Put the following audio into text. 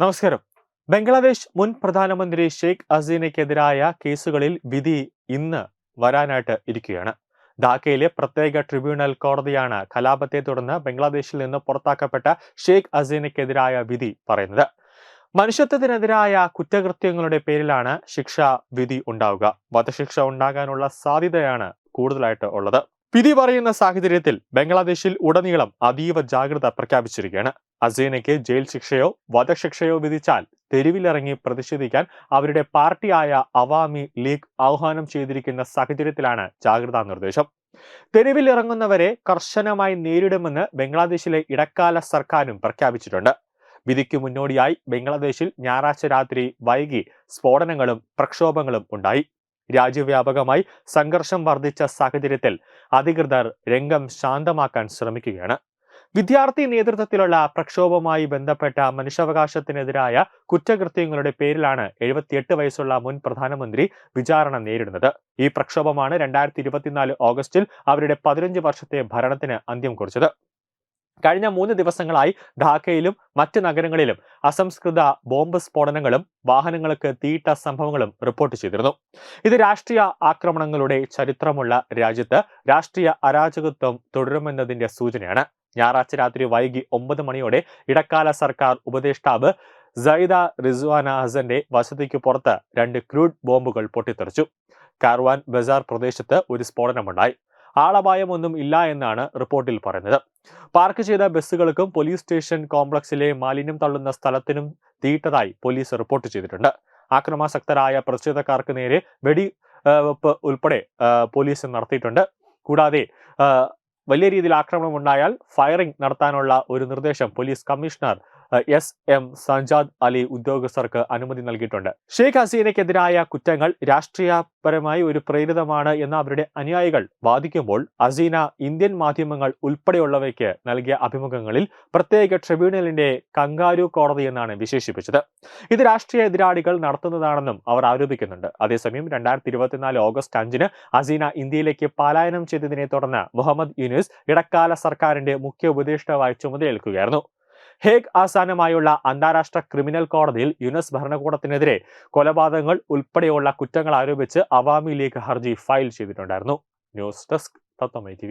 നമസ്കാരം. ബംഗ്ലാദേശ് മുൻ പ്രധാനമന്ത്രി ഷെയ്ഖ് ഹസീനയ്ക്കെതിരായ കേസുകളിൽ വിധി ഇന്ന് വരാനായിട്ട് ഇരിക്കുകയാണ്. ധാക്കയിലെ പ്രത്യേക ട്രിബ്യൂണൽ കോടതിയാണ് കലാപത്തെ തുടർന്ന് ബംഗ്ലാദേശിൽ നിന്ന് പുറത്താക്കപ്പെട്ട ഷെയ്ഖ് ഹസീനയ്ക്കെതിരായ വിധി പറയുന്നത്. മനുഷ്യത്വത്തിനെതിരായ കുറ്റകൃത്യങ്ങളുടെ പേരിലാണ് ശിക്ഷ വിധി ഉണ്ടാവുക. വധശിക്ഷ ഉണ്ടാകാനുള്ള സാധ്യതയാണ് കൂടുതലായിട്ട് ഉള്ളത്. വിധി പറയുന്ന സാഹചര്യത്തിൽ ബംഗ്ലാദേശിൽ ഉടനീളം അതീവ ജാഗ്രത പ്രഖ്യാപിച്ചിരിക്കുകയാണ്. അസീനയ്ക്ക് ജയിൽ ശിക്ഷയോ വധശിക്ഷയോ വിധിച്ചാൽ തെരുവിലിറങ്ങി പ്രതിഷേധിക്കാൻ അവരുടെ പാർട്ടിയായ അവാമി ലീഗ് ആഹ്വാനം ചെയ്തിരിക്കുന്ന സാഹചര്യത്തിലാണ് ജാഗ്രതാ നിർദ്ദേശം. തെരുവിലിറങ്ങുന്നവരെ കർശനമായി നേരിടുമെന്ന് ബംഗ്ലാദേശിലെ ഇടക്കാല സർക്കാരും പ്രഖ്യാപിച്ചിട്ടുണ്ട്. വിധിക്ക് മുന്നോടിയായി ബംഗ്ലാദേശിൽ ഞായറാഴ്ച രാത്രി വൈകി സ്ഫോടനങ്ങളും പ്രക്ഷോഭങ്ങളും ഉണ്ടായി. രാജ്യവ്യാപകമായി സംഘർഷം വർദ്ധിച്ച സാഹചര്യത്തിൽ അധികൃതർ രംഗം ശാന്തമാക്കാൻ ശ്രമിക്കുകയാണ്. വിദ്യാർത്ഥി നേതൃത്വത്തിലുള്ള പ്രക്ഷോഭവുമായി ബന്ധപ്പെട്ട മനുഷ്യാവകാശത്തിനെതിരായ കുറ്റകൃത്യങ്ങളുടെ പേരിലാണ് എഴുപത്തിയെട്ട് വയസ്സുള്ള മുൻ പ്രധാനമന്ത്രി വിചാരണ നേരിടുന്നത്. ഈ പ്രക്ഷോഭമാണ് രണ്ടായിരത്തി ഇരുപത്തിനാല് ഓഗസ്റ്റിൽ അവരുടെ പതിനഞ്ച് വർഷത്തെ ഭരണത്തിന് അന്ത്യം കുറിച്ചത്. കഴിഞ്ഞ മൂന്ന് ദിവസങ്ങളായി ധാക്കയിലും മറ്റ് നഗരങ്ങളിലും അസംസ്കൃത ബോംബ് സ്ഫോടനങ്ങളും വാഹനങ്ങൾക്ക് തീയിട്ട സംഭവങ്ങളും റിപ്പോർട്ട് ചെയ്തിരുന്നു. ഇത് രാഷ്ട്രീയ ആക്രമണങ്ങളുടെ ചരിത്രമുള്ള രാജ്യത്ത് രാഷ്ട്രീയ അരാജകത്വം തുടരുമെന്നതിന്റെ സൂചനയാണ്. ഞായറാഴ്ച രാത്രി വൈകി ഒമ്പത് മണിയോടെ ഇടക്കാല സർക്കാർ ഉപദേഷ്ടാവ് സൈദ റിസ്വാന ഹസന്റെ വസതിക്ക് പുറത്ത് രണ്ട് ക്രൂഡ് ബോംബുകൾ പൊട്ടിത്തെറിച്ചു. കാർവാൻ ബസാർ പ്രദേശത്ത് ഒരു സ്ഫോടനമുണ്ടായി. ആളപായമൊന്നും ഇല്ല എന്നാണ് റിപ്പോർട്ടിൽ പറയുന്നത്. പാർക്ക് ചെയ്ത ബസ്സുകൾക്കും പോലീസ് സ്റ്റേഷൻ കോംപ്ലക്സിലെ മാലിന്യം തള്ളുന്ന സ്ഥലത്തിനും തീയിട്ടതായി പോലീസ് റിപ്പോർട്ട് ചെയ്തിട്ടുണ്ട്. ആക്രമാസക്തരായ പ്രതിഷേധക്കാർക്ക് നേരെ വെടി ഉൾപ്പെടെ പോലീസ് നടത്തിയിട്ടുണ്ട്. കൂടാതെ വലിയ രീതിയിൽ ആക്രമണം ഉണ്ടായാൽ ഫയറിംഗ് നടത്താനുള്ള ഒരു നിർദ്ദേശം police commissioner S M Sanjad Ali ഉദ്യോഗസ്ഥർക്ക് അനുമതി നൽകിയിട്ടുണ്ട്. ഷെയ്ഖ് ഹസീനയ്ക്കെതിരായ കുറ്റങ്ങൾ രാഷ്ട്രീയപരമായി ഒരു പ്രേരിതമാണ് എന്ന് അവരുടെ അനുയായികൾ വാദിക്കുമ്പോൾ ഹസീന ഇന്ത്യൻ മാധ്യമങ്ങൾ ഉൾപ്പെടെയുള്ളവയ്ക്ക് നൽകിയ അഭിമുഖങ്ങളിൽ പ്രത്യേക ട്രിബ്യൂണലിന്റെ കങ്കാരു കോടതി എന്നാണ് വിശേഷിപ്പിച്ചത്. ഇത് രാഷ്ട്രീയ എതിരാളികൾ നടത്തുന്നതാണെന്നും അവർ ആരോപിക്കുന്നുണ്ട്. അതേസമയം രണ്ടായിരത്തി ഇരുപത്തിനാല് ഓഗസ്റ്റ് അഞ്ചിന് ഹസീന ഇന്ത്യയിലേക്ക് പലായനം ചെയ്തതിനെ തുടർന്ന് മുഹമ്മദ് യൂനിസ് ഇടക്കാല സർക്കാരിന്റെ മുഖ്യ ഉപദേഷ്ടാവായി ചുമതലയേൽക്കുകയായിരുന്നു. ഹേഗ് ആസ്ഥാനമായുള്ള അന്താരാഷ്ട്ര ക്രിമിനൽ കോടതിയിൽ യുനെസ് ഭരണകൂടത്തിനെതിരെ കൊലപാതകങ്ങൾ ഉൾപ്പെടെയുള്ള കുറ്റങ്ങൾ ആരോപിച്ച് അവാമി ലീഗ് ഹർജി ഫയൽ ചെയ്തിട്ടുണ്ടായിരുന്നു. ന്യൂസ് ഡെസ്ക് തത്വമൈ ടി